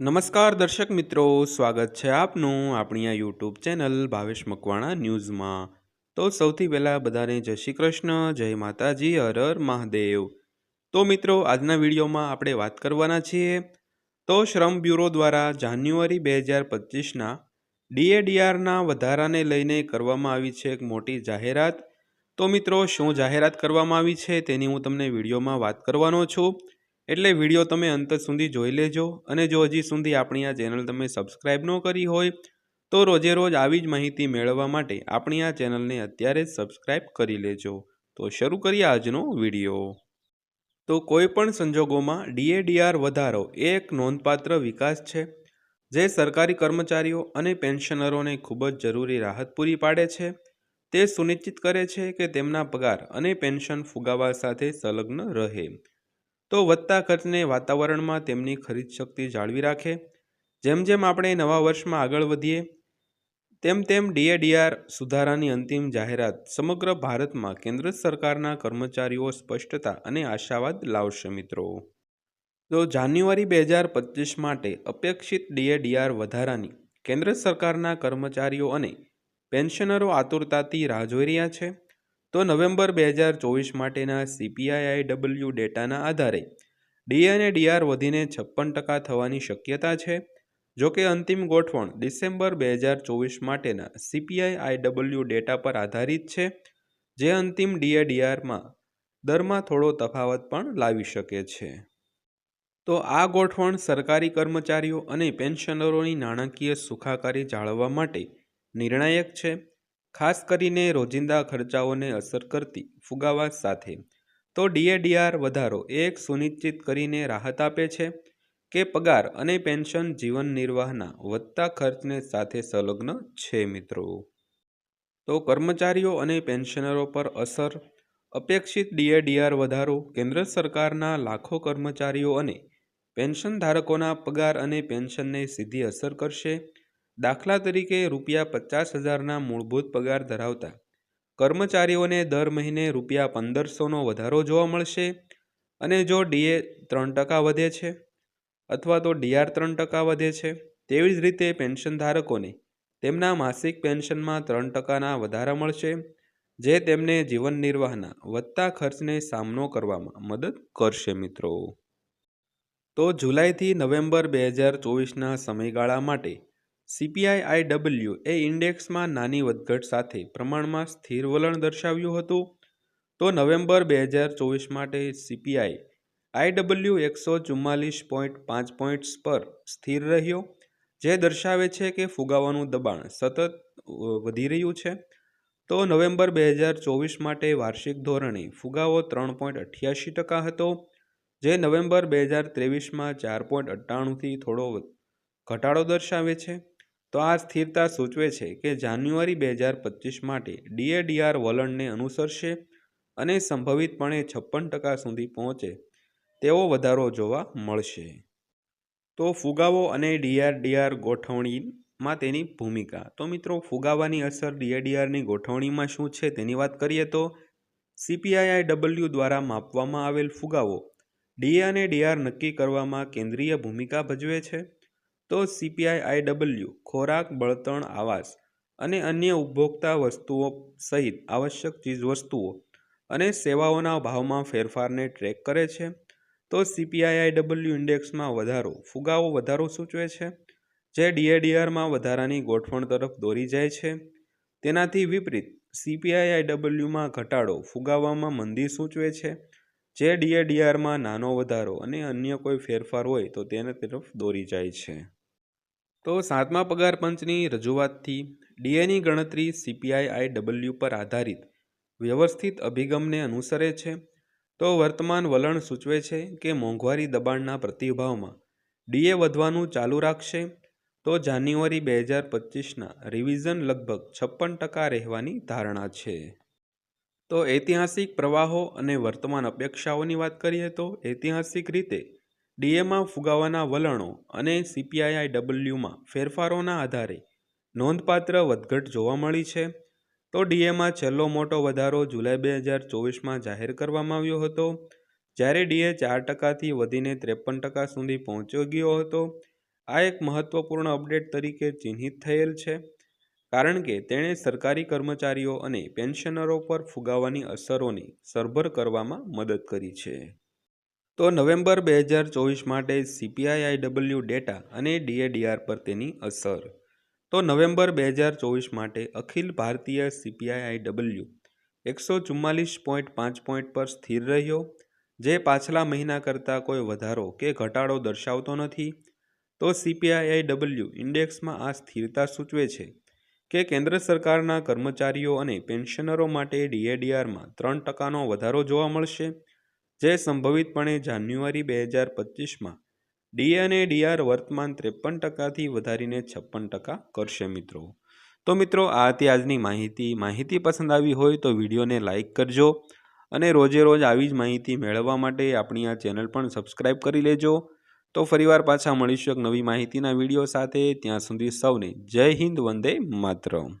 નમસ્કાર દર્શક મિત્રો, સ્વાગત છે આપનું આપણી આ યુટ્યુબ ચેનલ ભાવેશ મકવાણા ન્યૂઝમાં. તો સૌથી પહેલાં બધાને જય શ્રી કૃષ્ણ, જય માતાજી, હર હર મહાદેવ. તો મિત્રો, આજના વિડીયોમાં આપણે વાત કરવાના છીએ. તો શ્રમ બ્યુરો દ્વારા જાન્યુઆરી બે હજાર પચીસના ડીએડીઆરના વધારાને લઈને કરવામાં આવી છે એક મોટી જાહેરાત. તો મિત્રો, શું જાહેરાત કરવામાં આવી છે તેની હું તમને વિડીયોમાં વાત કરવાનો છું. એટલે વીડિયો તમે અંત સુધી જોઈ લેજો અને જો હજી સુધી આપણી આ ચેનલ તમે સબસ્ક્રાઈબ ન કરી હોય, તો રોજે રોજ આવી જ માહિતી મેળવવા માટે આપણી આ ચેનલને અત્યારે જ સબસ્ક્રાઈબ કરી લેજો. તો શરૂ કરીએ આજનો વીડિયો. તો કોઈપણ સંજોગોમાં ડીએડીઆર વધારો એ એક નોંધપાત્ર વિકાસ છે, જે સરકારી કર્મચારીઓ અને પેન્શનરોને ખૂબ જ જરૂરી રાહત પૂરી પાડે છે. તે સુનિશ્ચિત કરે છે કે તેમના પગાર અને પેન્શન ફુગાવા સાથે સંલગ્ન રહે. તો વધતા ખર્ચને વાતાવરણમાં તેમની ખરીદ શક્તિ જાળવી રાખે. જેમ જેમ આપણે નવા વર્ષમાં આગળ વધીએ, તેમ તેમ ડીએડીઆર સુધારાની અંતિમ જાહેરાત સમગ્ર ભારતમાં કેન્દ્ર સરકારના કર્મચારીઓ સ્પષ્ટતા અને આશાવાદ લાવશે મિત્રો. તો જાન્યુઆરી બે હજાર પચીસ માટે અપેક્ષિત ડીએડીઆર વધારાની કેન્દ્ર સરકારના કર્મચારીઓ અને પેન્શનરો આતુરતાથી રાહ જોઈ રહ્યા છે. તો નવેમ્બર બે હજાર ચોવીસ માટેના સીપીઆઈઆઈ ડબલ્યુ ડેટાના આધારે ડી અને ડીઆર વધીને છપ્પન ટકા થવાની શક્યતા છે. જોકે અંતિમ ગોઠવણ ડિસેમ્બર બે હજાર ચોવીસ માટેના સીપીઆઈઆઈડબલ્યુ ડેટા પર આધારિત છે, જે અંતિમ ડીએડીઆરમાં દરમાં થોડો તફાવત પણ લાવી શકે છે. તો આ ગોઠવણ સરકારી કર્મચારીઓ અને પેન્શનરોની નાણાકીય સુખાકારી જાળવવા માટે નિર્ણાયક છે. ખાસ કરીને રોજિંદા ખર્ચાઓને અસર કરતી ફુગાવા સાથે. તો ડીએડીઆર વધારો એક સુનિશ્ચિત કરીને રાહત આપે છે કે પગાર અને પેન્શન જીવન નિર્વાહના વધતા ખર્ચને સાથે સંલગ્ન છે મિત્રો. તો કર્મચારીઓ અને પેન્શનરો પર અસર. અપેક્ષિત ડીએડીઆર વધારો કેન્દ્ર સરકારના લાખો કર્મચારીઓ અને પેન્શન ધારકોના પગાર અને પેન્શનને સીધી અસર કરશે. દાખલા તરીકે રૂપિયા પચાસ હજારના મૂળભૂત પગાર ધરાવતા કર્મચારીઓને દર મહિને રૂપિયા પંદરસોનો વધારો જોવા મળશે અને જો ડીએ ત્રણ ટકા વધે છે અથવા તો ડીઆર ત્રણ ટકા વધે છે, તેવી જ રીતે પેન્શન ધારકોને તેમના માસિક પેન્શનમાં ત્રણ ટકાના વધારા મળશે, જે તેમને જીવન નિર્વાહના વધતા ખર્ચને સામનો કરવામાં મદદ કરશે મિત્રો. તો જુલાઈથી નવેમ્બર બે હજાર ચોવીસના સમયગાળા માટે સીપીઆઈઆઈડબલ્યુ એ ઇન્ડેક્સમાં નાની વધઘટ સાથે પ્રમાણમાં સ્થિર વલણ દર્શાવ્યું હતું. તો નવેમ્બર બે હજાર ચોવીસ માટે સીપીઆઈ આઈડબલ્યુ એકસો ચુમ્માલીસ પોઈન્ટ પાંચ પોઈન્ટ્સ પર સ્થિર રહ્યો, જે દર્શાવે છે કે ફુગાવાનું દબાણ સતત વધી રહ્યું છે. તો નવેમ્બર બે હજાર ચોવીસ માટે વાર્ષિક ધોરણે ફુગાવો ત્રણ પોઈન્ટ અઠ્યાસી ટકા હતો, જે નવેમ્બર બે હજાર ત્રેવીસમાં ચાર પોઈન્ટ અઠ્ઠાણુંથી થોડો ઘટાડો દર્શાવે છે. તો આ સ્થિરતા સૂચવે છે કે જાન્યુઆરી બે હજાર પચીસ માટે ડીએડીઆર વલણને અનુસરશે અને સંભવિતપણે છપ્પન ટકા સુધી પહોંચે તેવો વધારો જોવા મળશે. તો ફુગાવો અને ડીઆરડીઆર ગોઠવણીમાં તેની ભૂમિકા. તો મિત્રો, ફુગાવાની અસર ડીએડીઆરની ગોઠવણીમાં શું છે તેની વાત કરીએ તો સીપીઆઈઆઈડબલ્યુ દ્વારા માપવામાં આવેલ ફુગાવો ડીએ અને ડીઆર નક્કી કરવામાં કેન્દ્રીય ભૂમિકા ભજવે છે. તો સીપીઆઈ આઈડબલ્યુ ખોરાક, બળતણ, આવાસ અને અન્ય ઉપભોક્તા વસ્તુઓ સહિત આવશ્યક ચીજવસ્તુઓ અને સેવાઓના ભાવમાં ફેરફારને ટ્રેક કરે છે. તો સીપીઆઈ આઈડબલ્યુ ઇન્ડેક્સમાં વધારો, ફુગાવો વધારો સૂચવે છે, જે ડીએડીઆરમાં વધારાની ગોઠવણ તરફ દોરી જાય છે. તેનાથી વિપરીત સીપીઆઈ આઈડબલ્યુમાં ઘટાડો, ફુગાવામાં મંદી સૂચવે છે, જે ડીએડીઆરમાં નાનો વધારો અને અન્ય કોઈ ફેરફાર હોય તો તેને તરફ દોરી જાય છે. તો સાતમા પગાર પંચની રજૂઆતથી ડીએની ગણતરી સીપીઆઈ આઈ ડબલ્યુ પર આધારિત વ્યવસ્થિત અભિગમને અનુસરે છે. તો વર્તમાન વલણ સૂચવે છે કે મોંઘવારી દબાણના પ્રતિભાવમાં ડીએ વધવાનું ચાલુ રાખશે. તો જાન્યુઆરી બે હજાર પચીસના રિવિઝન લગભગ છપ્પન ટકા રહેવાની ધારણા છે. તો ઐતિહાસિક પ્રવાહો અને વર્તમાન અપેક્ષાઓની વાત કરીએ તો ઐતિહાસિક રીતે ડીએમાં ફુગાવાના વલણો અને સીપીઆઈઆઈ ડબલ્યુમાં ફેરફારોના આધારે નોંધપાત્ર વધઘટ જોવા મળી છે. તો ડીએમાં છેલ્લો મોટો વધારો જુલાઈ બે હજાર ચોવીસમાં જાહેર કરવામાં આવ્યો હતો, જ્યારે ડીએ ચાર ટકાથી વધીને ત્રેપન ટકા સુધી પહોંચ્યો ગયો હતો. આ એક મહત્વપૂર્ણ અપડેટ તરીકે ચિહ્નિત થયેલ છે, કારણ કે તેણે સરકારી કર્મચારીઓ અને પેન્શનરો પર ફુગાવાની અસરોને સરભર કરવામાં મદદ કરી છે. તો નવેમ્બર બે હજાર ચોવીસ માટે સીપીઆઈઆઈડબલ્યુ ડેટા અને ડીએડીઆર પર તેની અસર. તો નવેમ્બર બે હજાર ચોવીસ માટે અખિલ ભારતીય સીપીઆઈઆઈડબલ્યુ એકસો ચુમ્માલીસ પોઈન્ટ પાંચ પોઈન્ટ પર સ્થિર રહ્યો, જે પાછલા મહિના કરતાં કોઈ વધારો કે ઘટાડો દર્શાવતો નથી. તો સીપીઆઈઆઈડબલ્યુ ઇન્ડેક્સમાં આ સ્થિરતા સૂચવે છે કે કેન્દ્ર સરકારના કર્મચારીઓ અને પેન્શનરો માટે ડીએડીઆરમાં ત્રણ ટકાનો વધારો જોવા મળશે. જે સંભવિતપણે જાન્યુઆરી બે હજાર પચીસમાં ડી અને ડીઆર વર્તમાન ત્રેપન ટકાથી વધારીને છપ્પન ટકા કરશે મિત્રો. તો મિત્રો, આ હતી આજની માહિતી. માહિતી પસંદ આવી હોય તો વિડીયોને લાઇક કરજો અને રોજે રોજ આવી જ માહિતી મેળવવા માટે આપણી આ ચેનલ પણ સબસ્ક્રાઇબ કરી લેજો. તો ફરીવાર પાછા મળીશું એક નવી માહિતીના વીડિયો સાથે. ત્યાં સુધી સૌને જય હિન્દ, વંદે માતરમ.